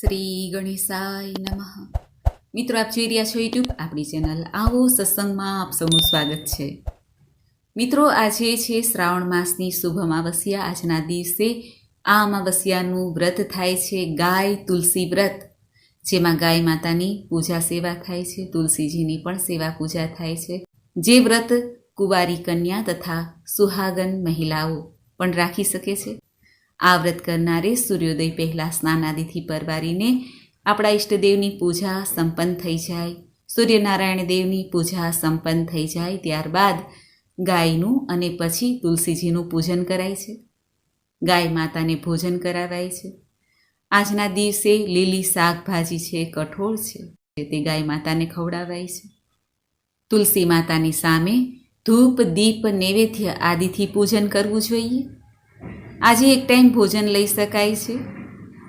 શ્રી ગણેશાય નમઃ. મિત્રો, આપ જોઈ રહ્યા છો યુટ્યુબ આપણી ચેનલ આવો સત્સંગમાં આપ સૌનું સ્વાગત છે. મિત્રો, આજે છે શ્રાવણ માસની શુભ અમાવસ્યા. આજના દિવસે આ અમાવસ્યાનું વ્રત થાય છે, ગાય તુલસી વ્રત. જેમાં ગાય માતાની પૂજા સેવા થાય છે, તુલસીજીની પણ સેવા પૂજા થાય છે. જે વ્રત કુંવારી કન્યા તથા સુહાગન મહિલાઓ પણ રાખી શકે છે. આ વ્રત કરનારે સૂર્યોદય પહેલાં સ્નાનાદિથી પરવારીને આપણા ઈષ્ટદેવની પૂજા સંપન્ન થઈ જાય. સૂર્યનારાયણ દેવની પૂજા સંપન્ન થઈ જાય ત્યારબાદ ગાયનું અને પછી તુલસીજીનું પૂજન કરાય છે. ગાય માતાને ભોજન કરાવાય છે. આજના દિવસે લીલી શાકભાજી છે, કઠોળ છે તે ગાય માતાને ખવડાવાય છે. તુલસી માતાની સામે ધૂપ, દીપ, નૈવેદ્ય આદિથી પૂજન કરવું જોઈએ. આજે એક ટાઈમ ભોજન લઈ શકાય છે.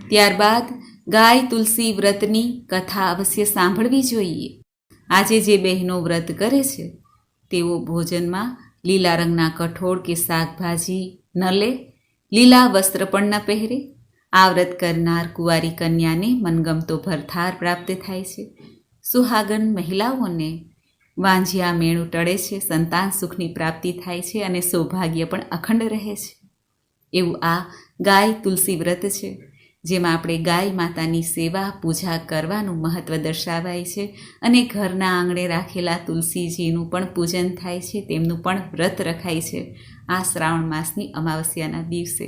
ત્યારબાદ ગાય તુલસી વ્રતની કથા અવશ્ય સાંભળવી જોઈએ. આજે જે બહેનો વ્રત કરે છે, તેઓ ભોજનમાં લીલા રંગના કઠોળ કે શાકભાજી ન લે, લીલા વસ્ત્ર પણ ન પહેરે. આ વ્રત કરનાર કુંવારી કન્યાને મનગમતો ભરથાર પ્રાપ્ત થાય છે. સુહાગન મહિલાઓને વાંજિયા મેણું ટળે છે, સંતાન સુખની પ્રાપ્તિ થાય છે અને સૌભાગ્ય પણ અખંડ રહે છે. એવું આ ગાય તુલસી વ્રત છે, જેમાં આપણે ગાય માતાની સેવા, પૂજા કરવાનું મહત્ત્વ દર્શાવાય છે અને ઘરના આંગણે રાખેલા તુલસીજીનું પણ પૂજન થાય છે, તેમનું પણ વ્રત રખાય છે આ શ્રાવણ માસની અમાવસ્યાના દિવસે,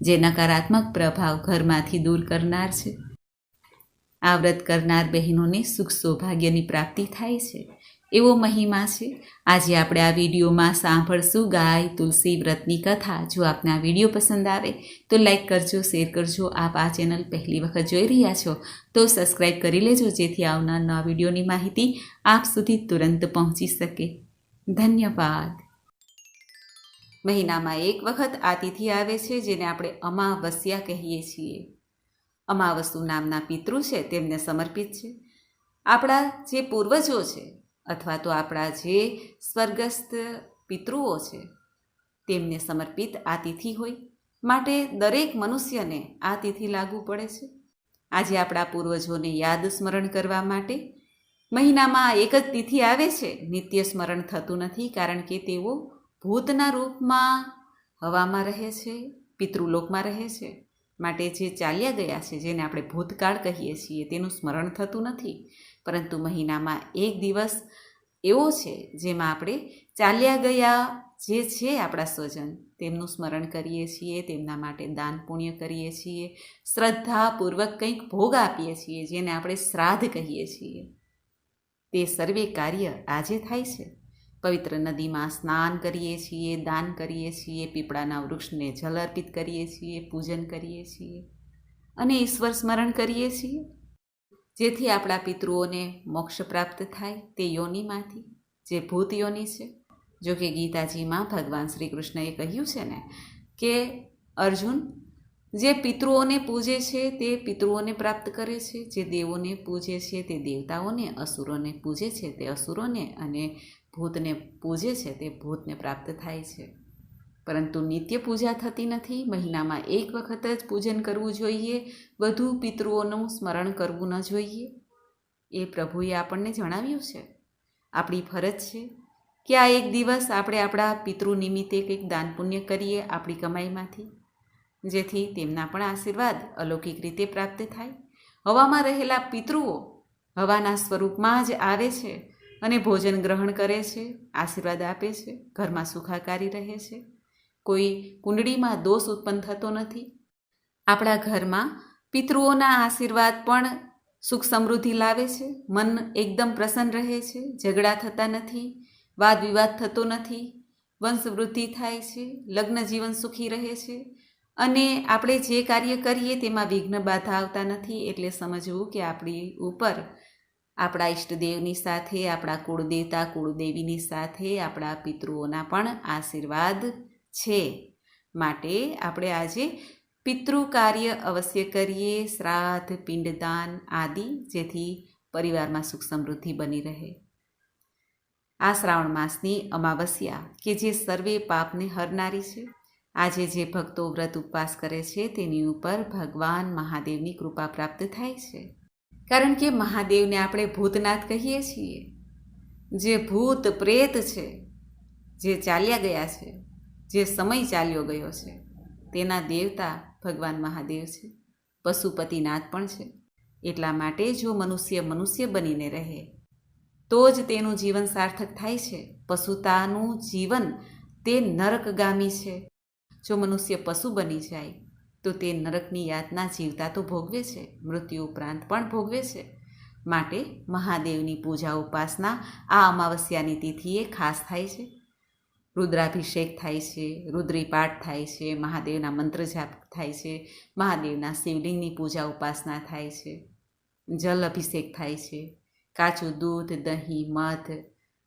જે નકારાત્મક પ્રભાવ ઘરમાંથી દૂર કરનાર છે. આ વ્રત કરનાર બહેનોને સુખ સૌભાગ્યની પ્રાપ્તિ થાય છે. એવો મહિમા છે. આજે આપણે આ વિડીયોમાં સાંભળશું ગાય, તુલસી વ્રતની કથા. જો આપને આ વીડિયો પસંદ આવે તો લાઈક કરજો, શેર કરજો. આપ આ ચેનલ પહેલી વખત જોઈ રહ્યા છો તો સબસ્ક્રાઈબ કરી લેજો, જેથી આવનાર નવા વિડીયોની માહિતી આપ સુધી તુરંત પહોંચી શકે. ધન્યવાદ. મહિનામાં એક વખત આ તિથિ આવે છે જેને આપણે અમાવસ્યા કહીએ છીએ. અમાવસ્તુ નામના પિતૃ છે, તેમને સમર્પિત છે. આપણા જે પૂર્વજો છે અથવા તો આપણા જે સ્વર્ગસ્થ પિતૃઓ છે, તેમને સમર્પિત આ તિથિ હોય. માટે દરેક મનુષ્યને આ તિથિ લાગુ પડે છે. આજે આપણા પૂર્વજોને યાદ સ્મરણ કરવા માટે મહિનામાં એક જ તિથિ આવે છે. નિત્ય સ્મરણ થતું નથી કારણ કે તેઓ ભૂતના રૂપમાં હવામાં રહે છે, પિતૃલોકમાં રહે છે. માટે જે ચાલ્યા ગયા છે, જેને આપણે ભૂતકાળ કહીએ છીએ, તેનું સ્મરણ થતું નથી. પરંતુ મહિનામાં એક દિવસ એવો છે, જેમાં આપણે ચાલ્યા ગયા જે છે આપણા સ્વજન. તેમનું સ્મરણ કરીએ છીએ, તેમના માટે દાન પુણ્ય કરીએ છીએ, શ્રદ્ધાપૂર્વક કંઈક ભોગ આપીએ છીએ, જેને આપણે શ્રાદ્ધ કહીએ છીએ. તે સર્વે કાર્ય આજે થાય છે. પવિત્ર નદીમાં સ્નાન કરીએ છીએ, દાન કરીએ છીએ, પીપળાના વૃક્ષને જલ અર્પિત કરીએ છીએ, પૂજન કરીએ છીએ અને ઈશ્વર સ્મરણ કરીએ છીએ. જેથી આપણા પિતૃઓને મોક્ષ પ્રાપ્ત થાય તે યોનિમાંથી, જે ભૂત યોનિ છે. જો કે ગીતાજીમાં ભગવાન શ્રી કૃષ્ણએ કહ્યું છે ને કે અર્જુન, જે પિતૃઓને પૂજે છે તે પિતૃઓને પ્રાપ્ત કરે છે. જે દેવોને પૂજે છે તે દેવતાઓને, અસુરોને પૂજે છે તે અસુરોને અને ભૂતને પૂજે છે તે ભૂતને પ્રાપ્ત થાય છે. પરંતુ નિત્ય પૂજા થતી નથી. મહિનામાં એક વખત જ પૂજન કરવું જોઈએ. વધુ પિતૃઓનું સ્મરણ કરવું ન જોઈએ. એ પ્રભુએ આપણને જણાવ્યું છે. આપણી ફરજ છે કે આ એક દિવસ આપણે આપણા પિતૃ નિમિત્તે કંઈક દાન પુણ્ય કરીએ આપણી કમાઈમાંથી, જેથી તેમના પણ આશીર્વાદ અલૌકિક રીતે પ્રાપ્ત થાય. હવામાં રહેલા પિતૃઓ હવાના સ્વરૂપમાં જ આવે છે અને ભોજન ગ્રહણ કરે છે, આશીર્વાદ આપે છે, ઘરમાં સુખાકારી રહે છે. કોઈ કુંડળીમાં દોષ ઉત્પન્ન થતો નથી. આપણા ઘરમાં પિતૃઓના આશીર્વાદ પણ સુખ સમૃદ્ધિ લાવે છે. મન એકદમ પ્રસન્ન રહે છે. ઝઘડા થતા નથી. વાદ વિવાદ થતો નથી. વંશવૃદ્ધિ થાય છે. લગ્ન જીવન સુખી રહે છે. અને આપણે જે કાર્ય કરીએ તેમાં વિઘ્ન બાધા આવતા નથી. એટલે સમજવું કે આપણી ઉપર આપણા ઈષ્ટદેવની સાથે, આપણા કુળદેવતા, કુળદેવીની સાથે આપણા પિતૃઓના પણ આશીર્વાદ છે. માટે આપણે આજે પિતૃ કાર્ય અવશ્ય કરીએ, શ્રાદ્ધ, પિંડદાન આદિ, જેથી પરિવારમાં સુખ સમૃદ્ધિ બની રહે. આ શ્રાવણ માસની અમાવસ્યા કે જે સર્વે પાપને હરનારી છે. આજે જે ભક્તો વ્રત ઉપવાસ કરે છે, તેની ઉપર ભગવાન મહાદેવની કૃપા પ્રાપ્ત થાય છે. કારણ કે મહાદેવને આપણે ભૂતનાથ કહીએ છીએ. જે ભૂત પ્રેત છે, જે ચાલ્યા ગયા છે જે સમય ચાલ્યો ગયો છે, તેના દેવતા ભગવાન મહાદેવ છે, પશુપતિનાથ પણ છે. એટલા માટે જો મનુષ્ય મનુષ્ય બનીને રહે, તો જ તેનું જીવન સાર્થક થાય છે. પશુતાનું જીવન તે નરકગામી છે. જો મનુષ્ય પશુ બની જાય, તો તે નરકની યાતના જીવતા તો ભોગવે છે, મૃત્યુ ઉપરાંત પણ ભોગવે છે. માટે મહાદેવની પૂજા ઉપાસના આ અમાવસ્યાની તિથિએ ખાસ થાય છે. રુદ્રાભિષેક થાય છે, રુદ્રીપાઠ થાય છે, મહાદેવના મંત્ર જાપ થાય છે, મહાદેવના શિવલિંગની પૂજા ઉપાસના થાય છે, જલ અભિષેક થાય છે કાચું દૂધ, દહીં, મધ,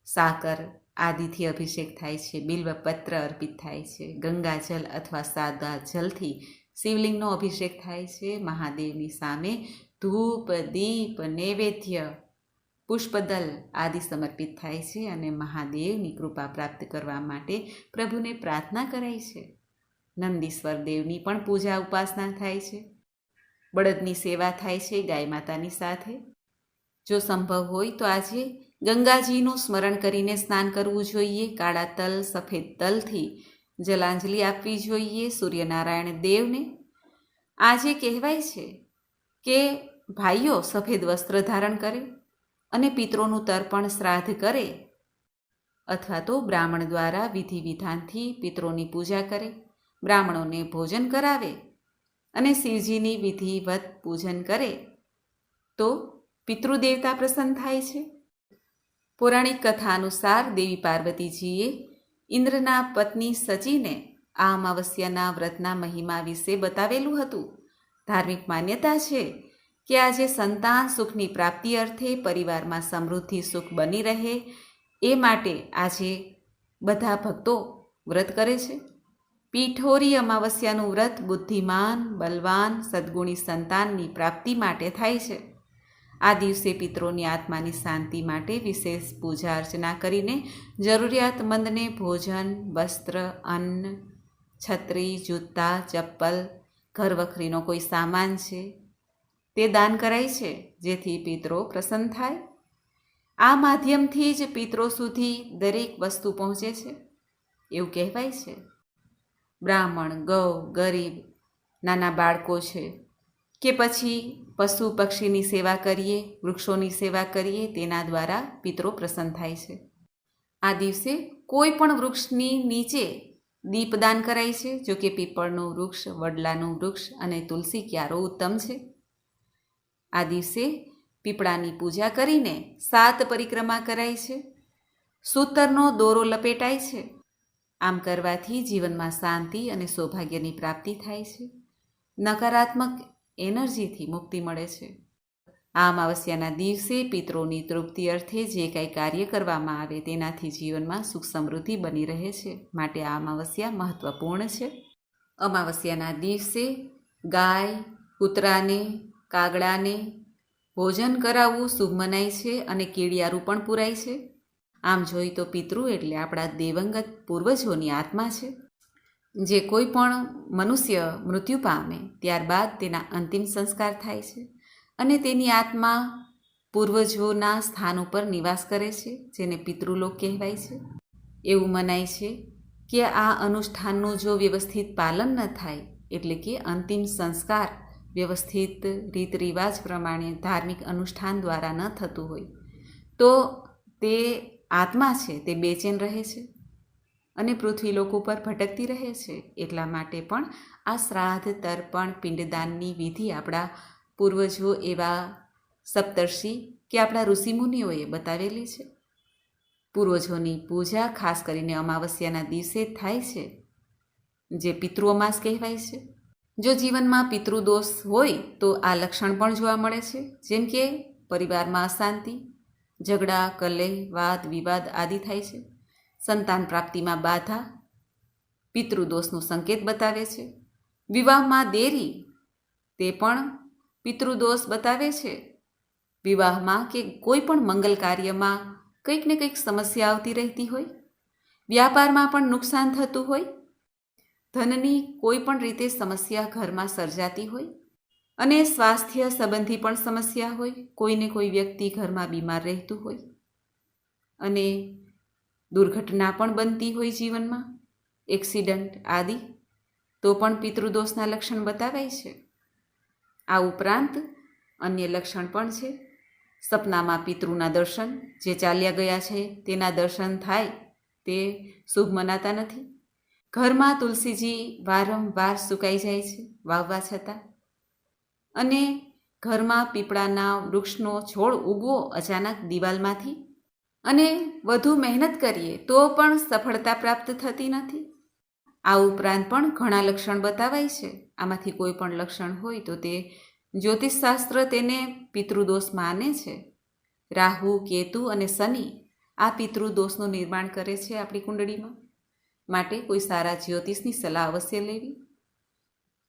સાકર આદિથી અભિષેક થાય છે બિલ્વપત્ર અર્પિત થાય છે ગંગાજલ અથવા સાદા જલથી શિવલિંગનો અભિષેક થાય છે, મહાદેવની સામે ધૂપ, દીપ, નૈવેદ્ય પુષ્પદલ આદિ સમર્પિત થાય છે અને મહાદેવની કૃપા પ્રાપ્ત કરવા માટે પ્રભુને પ્રાર્થના કરાય છે. નંદીશ્વર દેવની પણ પૂજા ઉપાસના થાય છે. બળદની સેવા થાય છે ગાય માતાની સાથે. જો સંભવ હોય તો આજે ગંગાજીનું સ્મરણ કરીને સ્નાન કરવું જોઈએ. કાળા તલ, સફેદ તલથી જલાંજલિ આપવી જોઈએ સૂર્યનારાયણ દેવને. આજે કહેવાય છે કે ભાઈઓ સફેદ વસ્ત્ર ધારણ કરે અને પિત્રોનું તર્પણ શ્રાદ્ધ કરે અથવા તો બ્રાહ્મણ દ્વારા વિધિ વિધાનથી પિત્રોની પૂજા કરે, બ્રાહ્મણોને ભોજન કરાવે અને શિવજીની વિધિવત પૂજન કરે, તો પિતૃદેવતા પ્રસન્ન થાય છે. પૌરાણિક કથા અનુસાર દેવી પાર્વતીજીએ ઇન્દ્રના પત્ની સચીને આ અમાવસ્યાના વ્રતના મહિમા વિશે બતાવેલું હતું. ધાર્મિક માન્યતા છે કે આજે સંતાન સુખની પ્રાપ્તિ અર્થે પરિવારમાં સમૃદ્ધિ સુખ બની રહે, એ માટે આજે બધા ભક્તો વ્રત કરે છે. પીઠોરી અમાવસ્યાનું વ્રત બુદ્ધિમાન, બલવાન, સદ્ગુણી સંતાનની પ્રાપ્તિ માટે થાય છે. આ દિવસે પિત્રોની આત્માની શાંતિ માટે વિશેષ પૂજા અર્ચના કરીને જરૂરિયાતમંદને ભોજન, વસ્ત્ર, અન્ન, છત્રી, જૂતા, ચપ્પલ ઘર વખરીનો કોઈ સામાન છે. તે દાન કરાય છે, જેથી પિતરો પ્રસન્ન થાય. આ માધ્યમથી જ પિતરો સુધી દરેક વસ્તુ પહોંચે છે. એવું કહેવાય છે. બ્રાહ્મણ, ગૌ, ગરીબ, નાના બાળકો છે કે પછી પશુ પક્ષીની સેવા કરીએ, વૃક્ષોની સેવા કરીએ, તેના દ્વારા પિતરો પ્રસન્ન થાય છે. આ દિવસે કોઈ પણ વૃક્ષની નીચે દીપદાન કરાય છે જો કે પીપળનું વૃક્ષ, વડલાનું વૃક્ષ અને તુલસી ક્યારો ઉત્તમ છે. આ દિવસે પીપળાની પૂજા કરીને સાત પરિક્રમા કરાય છે. સૂતરનો દોરો લપેટાય છે. આમ કરવાથી જીવનમાં શાંતિ અને સૌભાગ્યની પ્રાપ્તિ થાય છે. નકારાત્મક એનર્જીથી મુક્તિ મળે છે. આ અમાવસ્યાના દિવસે પિતૃની તૃપ્તિ અર્થે જે કાંઈ કાર્ય કરવામાં આવે તેનાથી જીવનમાં સુખ સમૃદ્ધિ બની રહે છે માટે આ અમાવસ્યા મહત્વપૂર્ણ છે. અમાવસ્યાના દિવસે ગાય, કૂતરાને કાગડાને ભોજન કરાવવું શુભ મનાય છે અને કેડિયારું પણ પૂરાય છે. આમ જોઈ તો પિતૃ એટલે આપણા દેવંગત પૂર્વજોની આત્મા છે. જે કોઈ પણ મનુષ્ય મૃત્યુ પામે ત્યારબાદ તેના અંતિમ સંસ્કાર થાય છે અને તેની આત્મા પૂર્વજોના સ્થાન ઉપર નિવાસ કરે છે, જેને પિતૃલોક કહેવાય છે. એવું મનાય છે કે આ અનુષ્ઠાનનું જો વ્યવસ્થિત પાલન ન થાય, એટલે કે અંતિમ સંસ્કાર વ્યવસ્થિત રીત રિવાજ પ્રમાણે ધાર્મિક અનુષ્ઠાન દ્વારા ન થતું હોય, તો તે આત્મા છે, તે બેચેન રહે છે અને પૃથ્વી લોકો પર ભટકતી રહે છે. એટલા માટે પણ આ શ્રાદ્ધ, તર્પણ, પિંડદાનની વિધિ આપણા પૂર્વજો એવા સપ્તર્ષિ કે આપણા ઋષિમુનિઓએ બતાવેલી છે. પૂર્વજોની પૂજા ખાસ કરીને અમાવસ્યાના દિવસે થાય છે, જે પિતૃઅમાસ કહેવાય છે. જો જીવનમાં પિતૃદોષ હોય, તો આ લક્ષણ પણ જોવા મળે છે. જેમ કે પરિવારમાં અશાંતિ, ઝઘડા, કલહ, વાદ, વિવાદ આદિ થાય છે. સંતાન પ્રાપ્તિમાં બાધા પિતૃદોષનો સંકેત બતાવે છે. વિવાહમાં દેરી તે પણ પિતૃદોષ બતાવે છે. વિવાહમાં કે કોઈ પણ મંગલ કાર્યમાં કંઈક ને કંઈક સમસ્યા આવતી રહેતી હોય. વ્યાપારમાં પણ નુકસાન થતું હોય. ધનની કોઈ પણ રીતે સમસ્યા ઘરમાં સર્જાતી હોય અને સ્વાસ્થ્ય સંબંધી પણ સમસ્યા હોય, કોઈને કોઈ વ્યક્તિ ઘરમાં બીમાર રહેતું હોય અને દુર્ઘટના પણ બનતી હોય જીવનમાં, એક્સિડન્ટ આદિ, તો પણ પિતૃદોષના લક્ષણ બતાવાય છે. આ ઉપરાંત અન્ય લક્ષણ પણ છે. સપનામાં પિતૃના દર્શન જે ચાલ્યા ગયા છે, તેના દર્શન થાય તે શુભ મનાતા નથી. ઘરમાં તુલસીજી વારંવાર સુકાઈ જાય છે, વાવવા છતાં. અને ઘરમાં પીપળાના વૃક્ષનો છોડ ઉગવો અચાનક દિવાલમાંથી. અને વધુ મહેનત કરીએ તો પણ સફળતા પ્રાપ્ત થતી નથી. આ ઉપરાંત પણ ઘણા લક્ષણ બતાવાય છે. આમાંથી કોઈ પણ લક્ષણ હોય તો તે જ્યોતિષશાસ્ત્ર તેને પિતૃદોષ માને છે. રાહુ, કેતુ અને શનિ આ પિતૃદોષનું નિર્માણ કરે છે આપણી કુંડળીમાં. માટે કોઈ સારા જ્યોતિષની સલાહ અવશ્ય લેવી.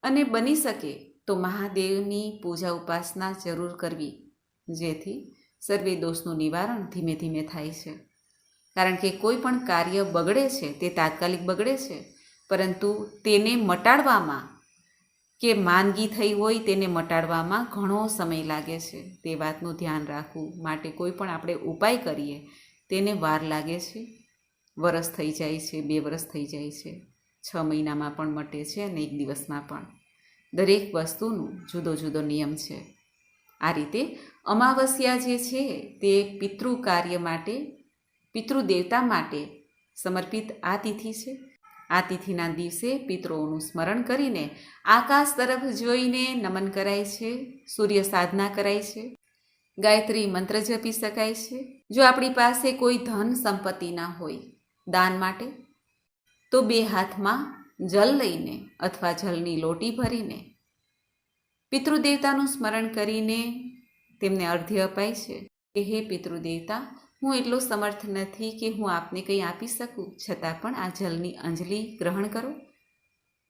અને બની શકે તો મહાદેવની પૂજા ઉપાસના જરૂર કરવી, જેથી સર્વે દોષનું નિવારણ ધીમે ધીમે થાય છે. કારણ કે કોઈ પણ કાર્ય બગડે છે, તે તાત્કાલિક બગડે છે, પરંતુ તેને મટાડવામાં કે માંદગી થઈ હોય તેને મટાડવામાં ઘણો સમય લાગે છે. તે વાતનું ધ્યાન રાખવું માટે કોઈ પણ આપણે ઉપાય કરીએ, તેને વાર લાગે છે. વરસ થઈ જાય છે, બે વરસ થઈ જાય છે, છ મહિનામાં પણ મટે છે અને એક દિવસમાં પણ. દરેક વસ્તુનું જુદો જુદો નિયમ છે. આ રીતે અમાવસ્યા જે છે તે પિતૃ કાર્ય માટે પિતૃદેવતા માટે સમર્પિત આ તિથિ છે. આ તિથિના દિવસે પિતૃઓનું સ્મરણ કરીને આકાશ તરફ જોઈને નમન કરાય છે, સૂર્ય સાધના કરાય છે, ગાયત્રી મંત્ર જપી શકાય છે. જો આપણી પાસે કોઈ ધન સંપત્તિ ના હોય દાન માટે? તો બે હાથમાં જલ લઈને અથવા જલની લોટી ભરીને પિતૃદેવતાનું સ્મરણ કરીને તેમને અર્ધ્ય અપાય છે કે હે પિતૃદેવતા, હું એટલો સમર્થ નથી કે હું આપને કંઈ આપી શકું, છતાં પણ આ જલની અંજલિ ગ્રહણ કરો.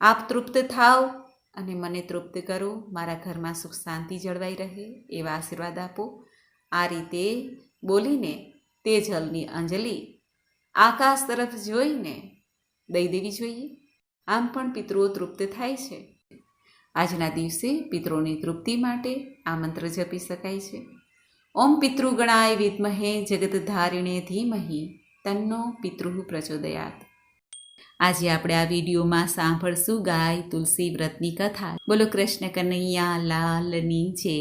આપ તૃપ્ત થાવ અને મને તૃપ્ત કરો. મારા ઘરમાં સુખ શાંતિ જળવાઈ રહે, એવા આશીર્વાદ આપો. આ રીતે બોલીને તે જલની અંજલિ આકાશ તરફ જોઈને દઈ દેવી જોઈએ. આમ પણ પિતૃઓ તૃપ્ત થાય છે. આજના દિવસે પિતૃની તૃપ્તિ માટે આ મંત્ર જપી શકાય છે. ઓમ પિતૃગણાય વિદ્મહે જગતધારિણે ધીમહી તન્નો પિતૃ પ્રચોદયાત. આજે આપણે આ વિડીયોમાં સાંભળશું ગાય, તુલસી વ્રતની કથા. બોલો કૃષ્ણ કનૈયા લાલની જય.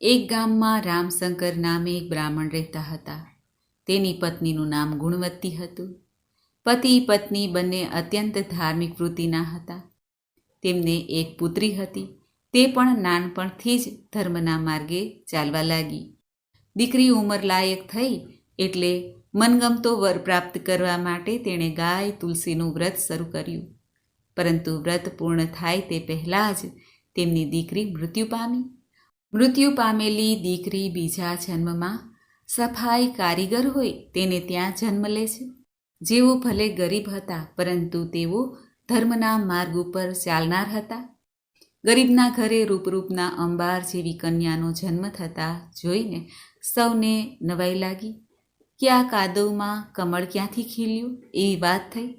એક ગામમાં રામશંકર નામે એક બ્રાહ્મણ રહેતા હતા. તેની પત્નીનું નામ ગુણવતી હતું. પતિ પત્ની બંને અત્યંત ધાર્મિક વૃત્તિના હતા. તેમને એક પુત્રી હતી. તે પણ નાનપણથી જ ધર્મના માર્ગે ચાલવા લાગી. દીકરી ઉંમર લાયક થઈ એટલે મનગમતો વર પ્રાપ્ત કરવા માટે તેણે ગાય તુલસીનું વ્રત શરૂ કર્યું. પરંતુ વ્રત પૂર્ણ થાય તે પહેલાં જ તેમની દીકરી મૃત્યુ પામી. મૃત્યુ પામેલી દીકરી બીજા જન્મમાં સફાઈ કારીગર હોય તેને ત્યાં જન્મ લે છે. જેઓ ભલે ગરીબ હતા, પરંતુ તેઓ ધર્મના માર્ગ ઉપર ચાલનાર હતા. ગરીબના ઘરે રૂપરૂપના અંબાર જેવી કન્યાનો જન્મ થતાં જોઈને સૌને નવાઈ લાગી. કે આ કાદવમાં કમળ ક્યાંથી ખીલ્યું એવી વાત થઈ.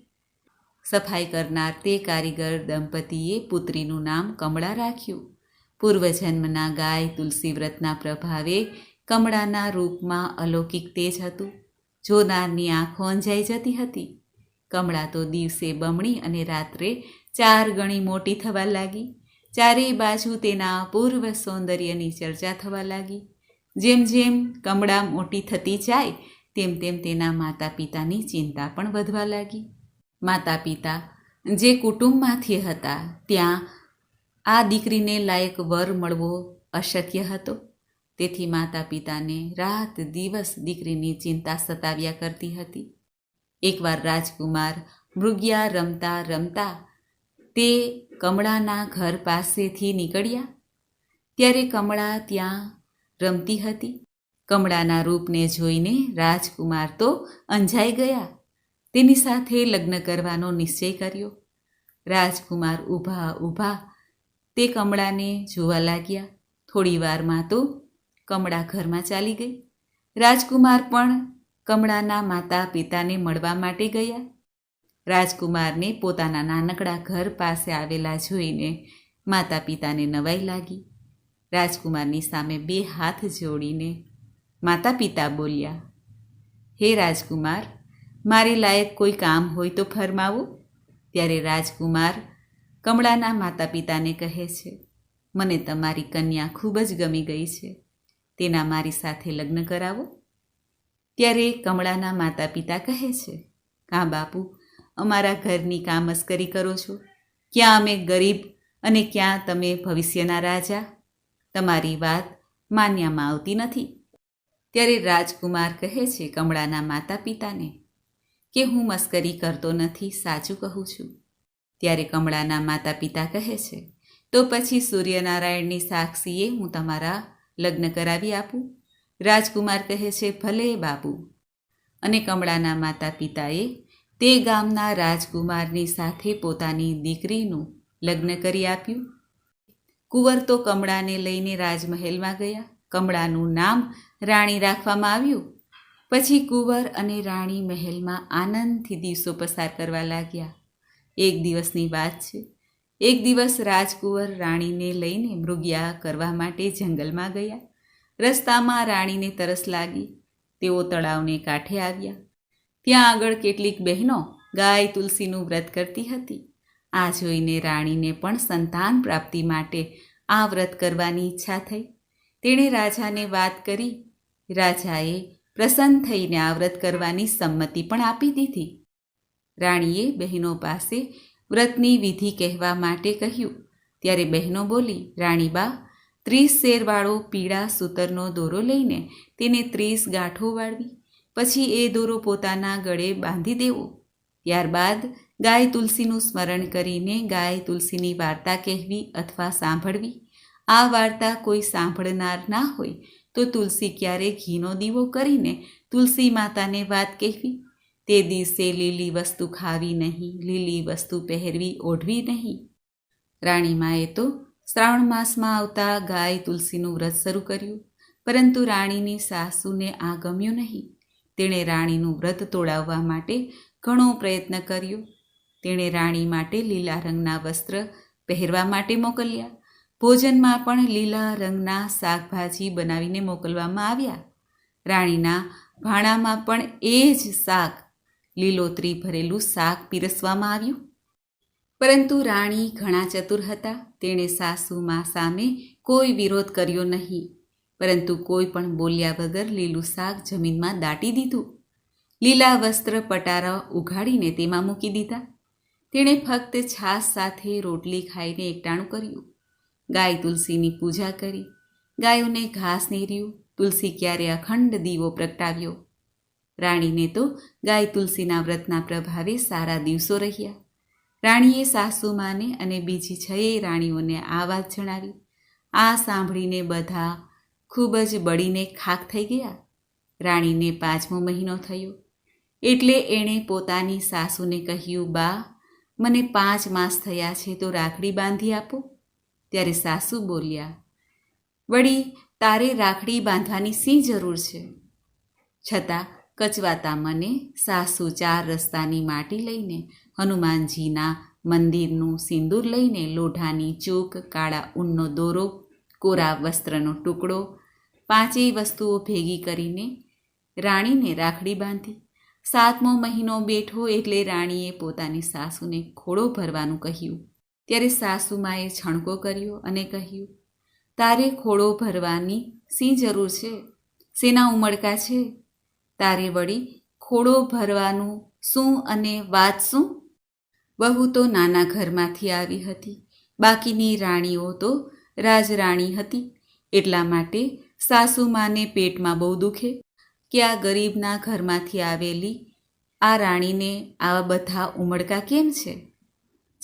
સફાઈ કરનાર તે કારીગર દંપતીએ પુત્રીનું નામ કમળા રાખ્યું. પૂર્વજન્મના ગાય તુલસી વ્રતના પ્રભાવે કમળાના રૂપમાં અલૌકિક તેજ હતું. જોનારની આંખો અંજાઈ જતી હતી. કમળા તો દિવસે બમણી અને રાત્રે ચાર ગણી મોટી થવા લાગી. ચારેય બાજુ તેના પૂર્વ સૌંદર્યની ચર્ચા થવા લાગી. જેમ જેમ કમળા મોટી થતી જાય, તેમ તેમ તેના માતા પિતાની ચિંતા પણ વધવા લાગી. માતા પિતા જે કુટુંબમાંથી હતા, ત્યાં આ દીકરીને લાયક વર મળવો અશક્ય હતો. તેથી માતા પિતાને રાત દિવસ દીકરીની ચિંતા સતાવ્યા કરતી હતી. એકવાર રાજકુમાર મૃગ્યા રમતા રમતા તે કમળાના ઘર પાસેથી નીકળ્યા. ત્યારે કમળા ત્યાં રમતી હતી. કમળાના રૂપને જોઈને રાજકુમાર તો અંજાઈ ગયા. તેની સાથે લગ્ન કરવાનો નિશ્ચય કર્યો. રાજકુમાર ઊભા ઊભા તે કમળાને જોવા લાગ્યા. થોડી વારમાં તો કમળા ઘરમાં ચાલી ગઈ. રાજકુમાર પણ કમળાના માતા પિતાને મળવા માટે ગયા. રાજકુમારને પોતાના નાનકડા ઘર પાસે આવેલા જોઈને માતા પિતાને નવાઈ લાગી. રાજકુમારની સામે બે હાથ જોડીને માતા પિતા બોલ્યા, હે રાજકુમાર, મારે લાયક કોઈ કામ હોય તો ફરમાવો. ત્યારે રાજકુમાર કમળાના માતા પિતાને કહે છે, મને તમારી કન્યા ખૂબ જ ગમી ગઈ છે. તેના મારી સાથે લગ્ન કરાવો. ત્યારે કમળાના માતા પિતા કહે છે કાં બાપુ, અમારા ઘરની કામ મસ્કરી કરો છો. ક્યાં અમે ગરીબ અને ક્યાં તમે ભવિષ્યના રાજા. તમારી વાત માન્યામાં આવતી નથી. ત્યારે રાજકુમાર કહે છે કમળાના માતા પિતાને કે હું મસ્કરી કરતો નથી, સાચું કહું છું. ત્યારે કમળાના માતા પિતા કહે છે, તો પછી સૂર્યનારાયણની સાક્ષીએ હું તમારા લગ્ન કરાવી આપું. રાજકુમાર કહે છે, ભલે બાપુ. અને કમળાના માતા પિતાએ તે ગામના રાજકુમારની સાથે પોતાની દીકરીનું લગ્ન કરી આપ્યું. કુંવર તો કમળાને લઈને રાજમહેલમાં ગયા. કમળાનું નામ રાણી રાખવામાં આવ્યું. પછી કુંવર અને રાણી મહેલમાં આનંદથી દિવસો પસાર કરવા લાગ્યા. એક દિવસની વાત છે. એક દિવસ રાજકુંવર રાણીને લઈને મૃગ્યા કરવા માટે જંગલમાં ગયા. રસ્તામાં રાણીને તરસ લાગી. તેઓ તળાવને કાંઠે આવ્યા. ત્યાં આગળ કેટલીક બહેનો ગાય તુલસીનું વ્રત કરતી હતી. આ જોઈને રાણીને પણ સંતાન પ્રાપ્તિ માટે આ વ્રત કરવાની ઈચ્છા થઈ. તેણે રાજાને વાત કરી. રાજાએ પ્રસન્ન થઈને આ વ્રત કરવાની સંમતિ પણ આપી દીધી. રાણીએ બહેનો પાસે વ્રતની વિધિ કહેવા માટે કહ્યું. ત્યારે બહેનો બોલી, રાણીબા, ત્રીસ શેરવાળો પીળા સૂતરનો દોરો લઈને તેને ત્રીસ ગાંઠો વાળવી. પછી એ દોરો પોતાના ગળે બાંધી દેવો. ત્યારબાદ ગાય તુલસીનું સ્મરણ કરીને ગાય તુલસીની વાર્તા કહેવી અથવા સાંભળવી. આ વાર્તા કોઈ સાંભળનાર ના હોય તો તુલસી ક્યારે ઘીનો દીવો કરીને તુલસી માતાને વાત કહેવી. તે દિવસે લીલી વસ્તુ ખાવી નહીં, લીલી વસ્તુ પહેરવી ઓઢવી નહીં. રાણીમાએ તો શ્રાવણ માસમાં આવતા ગાય તુલસીનું વ્રત શરૂ કર્યું, પરંતુ રાણીની સાસુને આ ગમ્યું નહીં. તેણે રાણીનું વ્રત તોડાવવા માટે ઘણો પ્રયત્ન કર્યો. તેણે રાણી માટે લીલા રંગના વસ્ત્ર પહેરવા માટે મોકલ્યા. ભોજનમાં પણ લીલા રંગના શાકભાજી બનાવીને મોકલવામાં આવ્યા. રાણીના ભાણામાં પણ એ જ શાક લીલોતરી ભરેલું શાક પીરસવામાં આવ્યું. પરંતુ રાણી ઘણા ચતુર હતા. તેણે સાસુમાં સામે કોઈ વિરોધ કર્યો નહીં. પરંતુ કોઈ પણ બોલ્યા વગર લીલું શાક જમીનમાં દાટી દીધું. લીલા વસ્ત્ર પટારા ઉઘાડીને તેમાં મૂકી દીધા. તેણે ફક્ત છાશ સાથે રોટલી ખાઈને એકટાણું કર્યું. ગાય તુલસીની પૂજા કરી. ગાયોને ઘાસ નીર્યું તુલસી ક્યારે અખંડ દીવો પ્રગટાવ્યો. રાણીને તો ગાય તુલસીના વ્રતના પ્રભાવે સારા દિવસો રહ્યા. રાણીએ સાસુમાને અને બીજી છએ રાણીઓને આ વાત જણાવી. આ સાંભળીને બધા ખૂબ જ બળીને ખાક થઈ ગયા. રાણીને પાંચમો મહિનો થયો. એટલે એણે પોતાની સાસુને કહ્યું, બા, મને પાંચ માસ થયા છે, તો રાખડી બાંધી આપો. ત્યારે સાસુ બોલ્યા, વળી તારે રાખડી બાંધવાની શી જરૂર છે? છતાં કચવાતા મને સાસુ ચાર રસ્તાની માટી લઈને, હનુમાનજીના મંદિરનું સિંદૂર લઈને લોઢાની ચૂક, કાળા ઊનનો દોરો, કોરા વસ્ત્રનો ટુકડો, પાંચેય વસ્તુઓ ભેગી કરીને રાણીને રાખડી બાંધી. સાતમો મહિનો બેઠો એટલે રાણીએ પોતાની સાસુને ખોળો ભરવાનું કહ્યું. ત્યારે સાસુમાએ છણકો કર્યો અને કહ્યું, તારે ખોળો ભરવાની શી જરૂર છે? શેના ઉમળકા છે? તારે વળી ખોડો ભરવાનું શું અને વાત શું? બહુ તો નાના ઘરમાંથી આવી હતી. બાકીની રાણીઓ તો રાજરાણી હતી. એટલા માટે સાસુમાને પેટમાં બહુ દુખે. કે આ ગરીબના ઘરમાંથી આવેલી આ રાણીને આવા બધા ઉમળકા કેમ છે?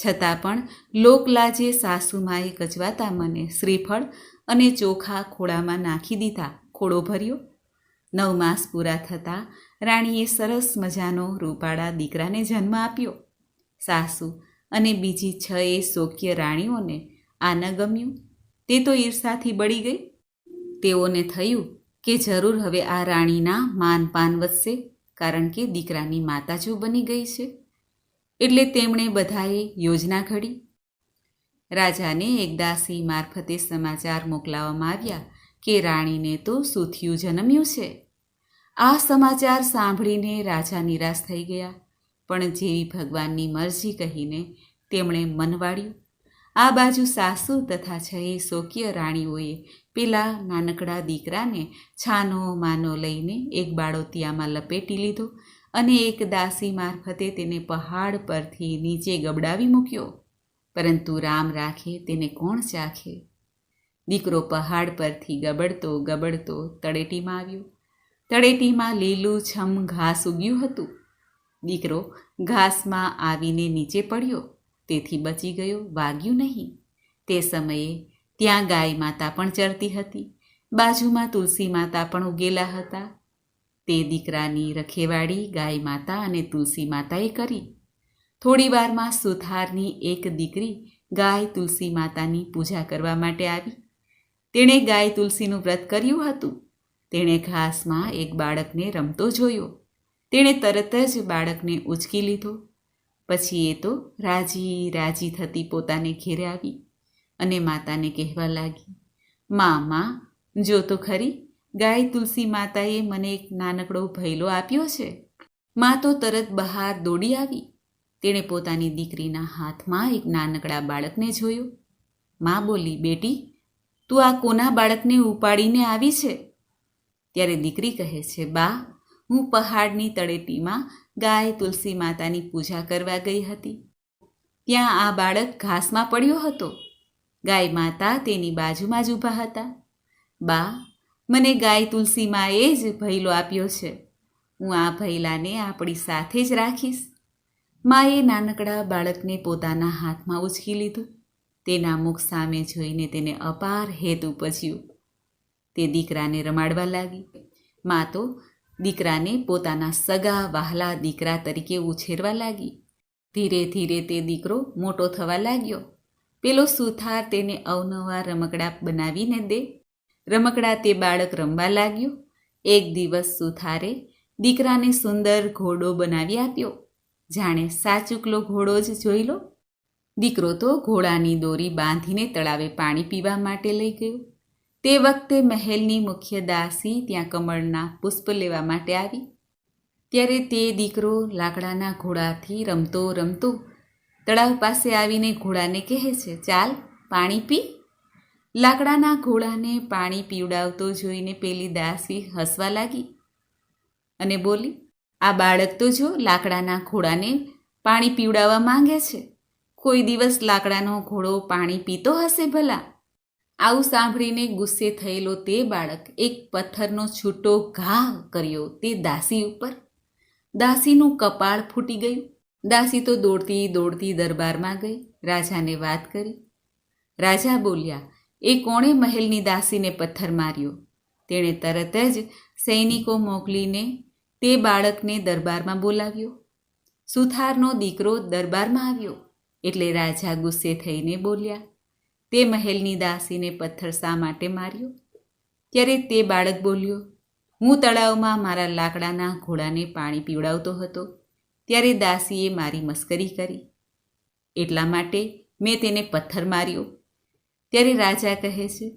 છતાં પણ લોકલાજે સાસુમાએ ગજવાતા મને શ્રીફળ અને ચોખા ખોળામાં નાખી દીધા. ખોળો ભર્યો. નવ માસ પૂરા થતાં રાણીએ સરસ મજાનો રૂપાળા દીકરાને જન્મ આપ્યો. સાસુ અને બીજી છ એ શોક્ય રાણીઓને આ ન ગમ્યું. તે તો ઈર્ષાથી બળી ગઈ. તેઓને થયું કે જરૂર હવે આ રાણીના માન પાન વધશે કારણ કે દીકરાની માતા જો બની ગઈ છે. એટલે તેમણે બધાએ યોજના ઘડી. રાજાને એક દાસી મારફતે સમાચાર મોકલાવવામાં આવ્યા કે રાણીને તો સુથિયું જન્મ્યું છે. આ સમાચાર સાંભળીને રાજા નિરાશ થઈ ગયા, પણ જેવી ભગવાનની મરજી કહીને તેમણે મનવાડ્યું આ બાજુ સાસુ તથા છએ શોકીય રાણીઓએ પેલા નાનકડા દીકરાને છાનો માનો લઈને એક બાળોતિયામાં લપેટી લીધો અને એક દાસી મારફતે તેને પહાડ પરથી નીચે ગબડાવી મૂક્યો. પરંતુ રામ રાખે તેને કોણ ચાખે? દીકરો પહાડ પરથી ગબડતો ગબડતો તળેટીમાં આવ્યો. તળેટીમાં લીલું છમ ઘાસ ઉગ્યું હતું. દીકરો ઘાસમાં આવીને નીચે પડ્યો. તેથી બચી ગયો, વાગ્યું નહીં. તે સમયે ત્યાં ગાય માતા પણ ચરતી હતી. બાજુમાં તુલસી માતા પણ ઉગેલા હતા. તે દીકરાની રખેવાળી ગાય માતા અને તુલસી માતાએ કરી. થોડી વારમાં સુથારની એક દીકરી ગાય તુલસી માતાની પૂજા કરવા માટે આવી. તેણે ગાય તુલસીનું વ્રત કર્યું હતું. તેણે ઘાસમાં એક બાળકને રમતો જોયો. તેણે તરત જ બાળકને ઉચકી લીધો. પછી એ તો રાજી રાજી થતી પોતાને ઘેરે આવી અને માતાને કહેવા લાગી, મા મા, જો તો ખરી, ગાય તુલસી માતાએ મને એક નાનકડો ભૈલો આપ્યો છે. મા તો તરત બહાર દોડી આવી. તેણે પોતાની દીકરીના હાથમાં એક નાનકડા બાળકને જોયું. મા બોલી, બેટી તું આ કોના બાળકને ઉપાડીને આવી છે? ત્યારે દીકરી કહે છે, બા, હું પહાડની તળેટીમાં ગાય તુલસી માતાની પૂજા કરવા ગઈ હતી. ત્યાં આ બાળક ઘાસમાં પડ્યો હતો. ગાય માતા તેની બાજુમાં જ ઊભા હતા. બા, મને ગાય તુલસી માએ જ ભૈલો આપ્યો છે. હું આ ભૈલાને આપણી સાથે જ રાખીશ. માએ નાનકડા બાળકને પોતાના હાથમાં ઉચકી લીધું. તેના મુખ સામે જોઈને તેને અપાર હેતુ પજ્યું તે દીકરાને રમાડવા લાગી. મા તો દીકરાને પોતાના સગા વહાલા દીકરા તરીકે ઉછેરવા લાગી. ધીરે ધીરે તે દીકરો મોટો થવા લાગ્યો. પેલો સુથાર તેને અવનવા રમકડા બનાવીને દે. રમકડા તે બાળક રમવા લાગ્યું. એક દિવસ સુથારે દીકરાને સુંદર ઘોડો બનાવી આપ્યો. જાણે સાચુકલો ઘોડો જ જોઈ લો. દીકરો તો ઘોડાની દોરી બાંધીને તળાવે પાણી પીવા માટે લઈ ગયો. તે વખતે મહેલની મુખ્ય દાસી ત્યાં કમળના પુષ્પ લેવા માટે આવી. ત્યારે તે દીકરો લાકડાના ઘોડાથી રમતો રમતો તળાવ પાસે આવીને ઘોડાને કહે છે, ચાલ, પાણી પી. લાકડાના ઘોડાને પાણી પીવડાવતો જોઈને પેલી દાસી હસવા લાગી અને બોલી, આ બાળક તો જો લાકડાના ઘોડાને પાણી પીવડાવવા માંગે છે કોઈ દિવસ લાકડાનો ઘોડો પાણી પીતો હશે ભલા? આવું સાંભળીને ગુસ્સે થયેલો તે બાળક એક પથ્થરનો છૂટો ઘા કર્યો તે દાસી ઉપર. દાસીનું કપાળ ફૂટી ગયું. દાસી તો દોડતી દોડતી દરબારમાં ગઈ, રાજાને વાત કરી. રાજા બોલ્યા, એ કોણે મહેલની દાસીને પથ્થર માર્યો? તેણે તરત જ સૈનિકો મોકલીને તે બાળકને દરબારમાં બોલાવ્યો. સુથારનો દીકરો દરબારમાં આવ્યો. એટલે રાજા ગુસ્સે થઈને બોલ્યા, તે મહેલની દાસીને પથ્થર શા માટે માર્યો? ત્યારે તે બાળક બોલ્યો, હું તળાવમાં મારા લાકડાના ઘોડાને પાણી પીવડાવતો હતો, ત્યારે દાસીએ મારી મસ્કરી કરી. એટલા માટે મેં તેને પથ્થર માર્યો. ત્યારે રાજા કહે છે,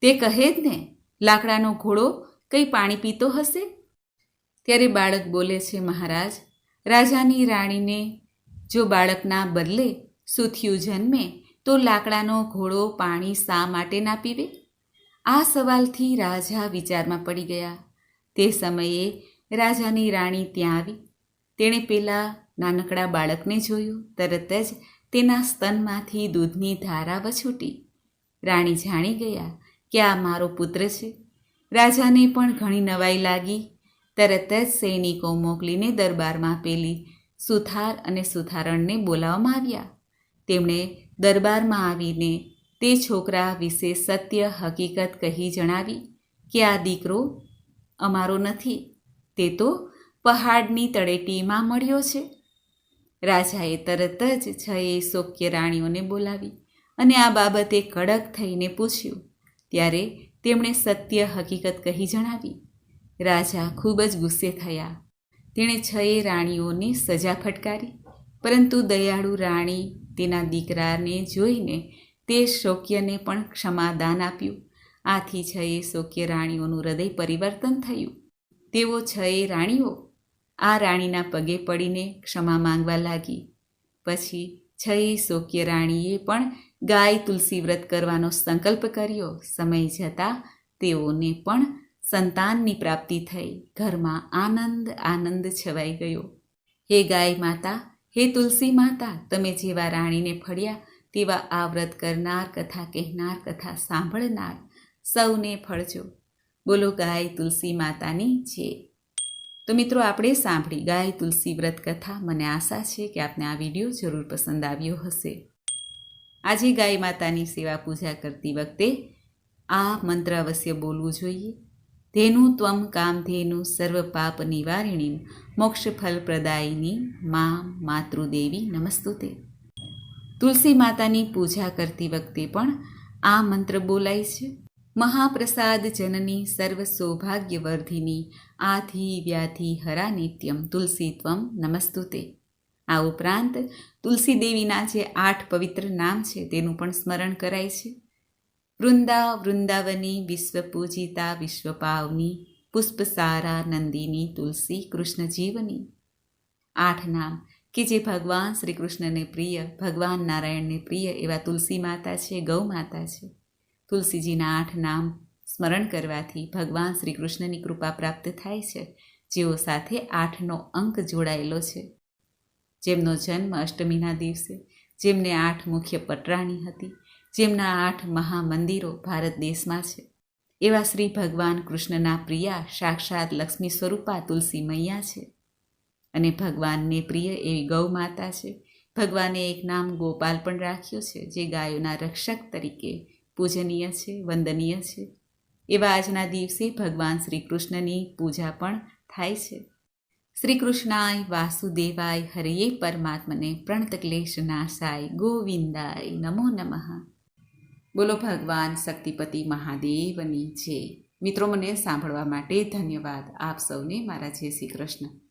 તે કહે જ ને, લાકડાનો ઘોડો કંઈ પાણી પીતો હશે? ત્યારે બાળક બોલે છે, મહારાજ, રાજાની રાણીને જો બાળકના બદલે સુથિયું જન્મે, તો લાકડાનો ઘોડો પાણી શા માટે ના પીવે? આ સવાલથી રાજા વિચારમાં પડી ગયા. તે સમયે રાજાની રાણી ત્યાં આવી. તેણે પેલા નાનકડા બાળકને જોયું. તરત જ તેના સ્તનમાંથી દૂધની ધારા વછૂટી રાણી જાણી ગયા કે આ મારો પુત્ર છે. રાજાને પણ ઘણી નવાઈ લાગી. તરત જ સૈનિકો મોકલીને દરબારમાં પેલી સુથાર અને સુથારણને બોલાવવામાં આવ્યા. તેમણે દરબારમાં આવીને તે છોકરા વિશે સત્ય હકીકત કહી જણાવી કે આ દીકરો અમારો નથી, તે તો પહાડની તળેટીમાં મળ્યો છે. રાજાએ તરત જ છએ શોક્ય રાણીઓને બોલાવી અને આ બાબતે કડક થઈને પૂછ્યું. ત્યારે તેમણે સત્ય હકીકત કહી જણાવી. રાજા ખૂબ જ ગુસ્સે થયા તેણે છએ રાણીઓને સજા ફટકારી. પરંતુ દયાળુ રાણી તેના દીકરાને જોઈને તે શોક્યને પણ ક્ષમાદાન આપ્યું. આથી છએ શોક્ય રાણીઓનું હૃદય પરિવર્તન થયું. તેઓ છએ રાણીઓ આ રાણીના પગે પડીને ક્ષમા માંગવા લાગી. પછી છએ શોક્ય રાણીએ પણ ગાય તુલસી વ્રત કરવાનો સંકલ્પ કર્યો. સમય જતાં તેઓને પણ સંતાનની પ્રાપ્તિ થઈ. ઘરમાં આનંદ આનંદ છવાઈ ગયો. હે ગાય માતા, હે તુલસી માતા, તમે જેવા રાણીને ફળ્યા, તેવા આ વ્રત કરનાર, કથા કહેનાર, કથા સાંભળનાર સૌને ફળજો. બોલો ગાય તુલસી માતાની જે. તો મિત્રો, આપણે સાંભળી ગાય તુલસી વ્રત કથા. મને આશા છે કે આપને આ વીડિયો જરૂર પસંદ આવ્યો હશે. આજે ગાય માતાની સેવા પૂજા કરતી વખતે આ મંત્ર અવશ્ય બોલવું જોઈએ. ધેનું ત્વમ કામધેનુ સર્વ પાપ નિવારિણી મોક્ષ ફલ પ્રદાયિની મા માતૃદેવી નમસ્તુતે તુલસી માતાની પૂજા કરતી વખતે પણ આ મંત્ર બોલાય છે. મહાપ્રસાદ જનની સર્વ સૌભાગ્યવર્ધિની આધિ વ્યાધિ હરા નિત્યમ, તુલસી ત્વમ, નમસ્તુતે। આ ઉપરાંત તુલસી દેવીના જે આઠ પવિત્ર નામ છે તેનું પણ સ્મરણ કરાય છે. વૃંદા વૃંદાવની વિશ્વ પૂજિતા વિશ્વ પુષ્પસારા નંદિની તુલસી કૃષ્ણ જીવની આઠ નામ કે જે ભગવાન શ્રી કૃષ્ણને પ્રિય ભગવાન નારાયણને પ્રિય એવા તુલસી માતા છે ગૌ માતા છે। તુલસીજીના આઠ નામ સ્મરણ કરવાથી ભગવાન શ્રી કૃષ્ણની કૃપા પ્રાપ્ત થાય છે, જેઓ સાથે આઠનો અંક જોડાયેલો છે। જેમનો જન્મ અષ્ટમીના દિવસે, જેમને આઠ મુખ્ય પટરાણી હતી જેમના આઠ મહામંદિરો ભારત દેશમાં છે. એવા શ્રી ભગવાન કૃષ્ણના પ્રિયા સાક્ષાત લક્ષ્મી સ્વરૂપા તુલસી મૈયા છે. અને ભગવાનને પ્રિય એવી ગૌ માતા છે. ભગવાને એક નામ ગોપાલ પણ રાખ્યો છે, જે ગાયોના રક્ષક તરીકે પૂજનીય છે, વંદનીય છે. એવા આજના દિવસે ભગવાન શ્રી કૃષ્ણની પૂજા પણ થાય છે. શ્રી કૃષ્ણાય વાસુદેવાય હરિયે પરમાત્મને પ્રણત ક્લેશ નાશાય ગોવિંદાય નમો નમઃ. બોલો ભગવાન શક્તિપતિ મહાદેવની જય. મિત્રો, મને સાંભળવા માટે ધન્યવાદ. આપ સૌને મારા જય શ્રી કૃષ્ણ.